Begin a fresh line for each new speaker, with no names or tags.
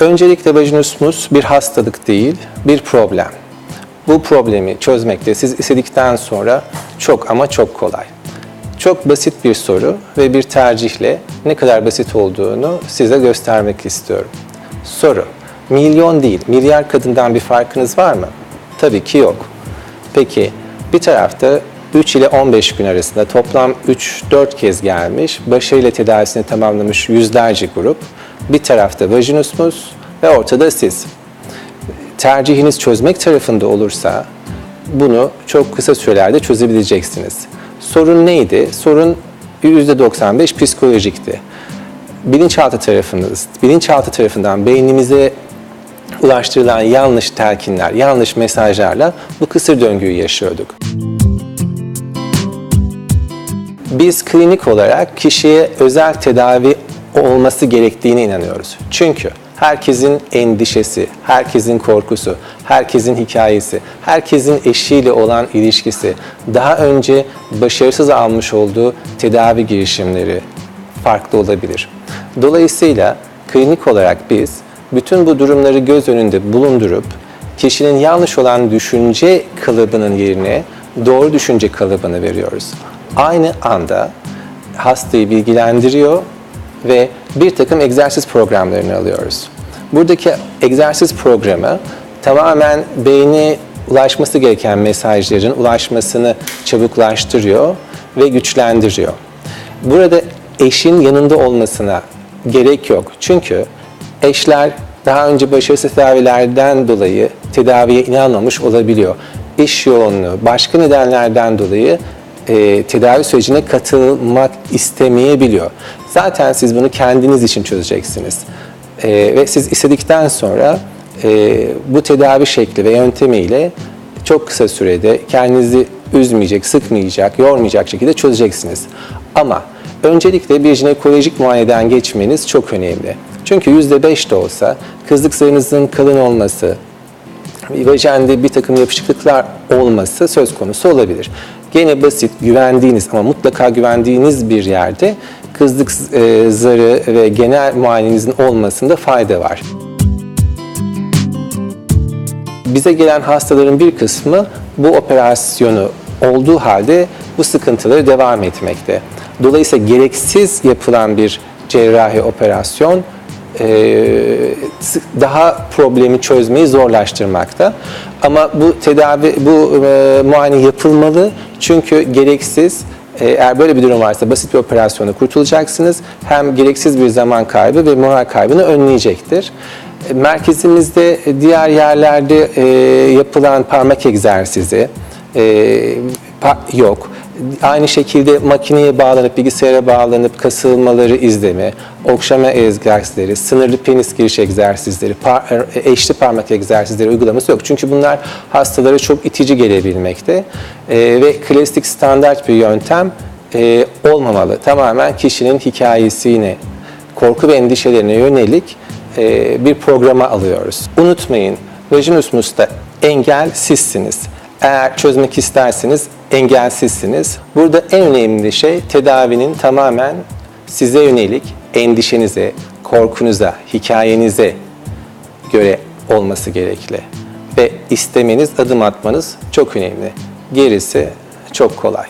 Öncelikle vajinismus bir hastalık değil, bir problem. Bu problemi çözmek de siz istedikten sonra çok ama çok kolay. Çok basit bir soru ve bir tercihle ne kadar basit olduğunu size göstermek istiyorum. Soru, milyon değil, milyar kadından bir farkınız var mı? Tabii ki yok. Peki, bir tarafta 3 ile 15 gün arasında toplam 3-4 kez gelmiş, başarıyla tedavisini tamamlamış yüzlerce grup. Bir tarafta vajinismus ve ortada siz tercihiniz çözmek tarafında olursa bunu çok kısa sürelerde çözebileceksiniz. Sorun neydi? Sorun %95 psikolojikti. Bilinçaltı tarafınız, bilinçaltı tarafından beynimize ulaştırılan yanlış telkinler, yanlış mesajlarla bu kısır döngüyü yaşıyorduk. Biz klinik olarak kişiye özel tedavi olması gerektiğine inanıyoruz. Çünkü herkesin endişesi, herkesin korkusu, herkesin hikayesi, herkesin eşiyle olan ilişkisi, daha önce başarısız almış olduğu tedavi girişimleri farklı olabilir. Dolayısıyla klinik olarak biz bütün bu durumları göz önünde bulundurup kişinin yanlış olan düşünce kalıbının yerine doğru düşünce kalıbını veriyoruz. Aynı anda hastayı bilgilendiriyor ve bir takım egzersiz programlarını alıyoruz. Buradaki egzersiz programı tamamen beyni ulaşması gereken mesajların ulaşmasını çabuklaştırıyor ve güçlendiriyor. Burada eşin yanında olmasına gerek yok. Çünkü eşler daha önce başarısız tedavilerden dolayı tedaviye inanmamış olabiliyor. İş yoğunluğu, başka nedenlerden dolayı e, tedavi sürecine katılmak istemeyebiliyor. Zaten siz bunu kendiniz için çözeceksiniz. E, ve siz istedikten sonra e, bu tedavi şekli ve yöntemiyle çok kısa sürede kendinizi üzmeyecek, sıkmayacak, yormayacak şekilde çözeceksiniz. Ama öncelikle bir jinekolojik muayeneden geçmeniz çok önemli. Çünkü %5 de olsa kızlık zarınızın kalın olması, vajende bir takım yapışıklıklar olması söz konusu olabilir. Gene basit, güvendiğiniz ama mutlaka güvendiğiniz bir yerde kızlık e, zarı ve genel muayenenizin olmasında fayda var. Bize gelen hastaların bir kısmı bu operasyonu olduğu halde bu sıkıntıları devam etmekte. Dolayısıyla gereksiz yapılan bir cerrahi operasyon daha problemi çözmeyi zorlaştırmakta. Ama bu tedavi, bu e, muayene yapılmalı çünkü gereksiz e, eğer böyle bir durum varsa basit bir operasyona kurtulacaksınız. Hem gereksiz bir zaman kaybı ve moral kaybını önleyecektir. E, Merkezimizde diğer yerlerde yapılan parmak egzersizi yok. Aynı şekilde makineye bağlanıp, bilgisayara bağlanıp kasılmaları izleme, okşama egzersizleri, sınırlı penis giriş egzersizleri, par- e, eşli parmak egzersizleri uygulaması yok. Çünkü bunlar hastalara çok itici gelebilmekte E, ve klasik standart bir yöntem e, olmamalı. Tamamen kişinin hikayesine, korku ve endişelerine yönelik e, bir programa alıyoruz. Unutmayın, vajinismusta engel sizsiniz. Eğer çözmek isterseniz engelsizsiniz. Burada en önemli şey tedavinin tamamen size yönelik endişenize, korkunuza, hikayenize göre olması gerekli. Ve istemeniz, adım atmanız çok önemli. Gerisi çok kolay.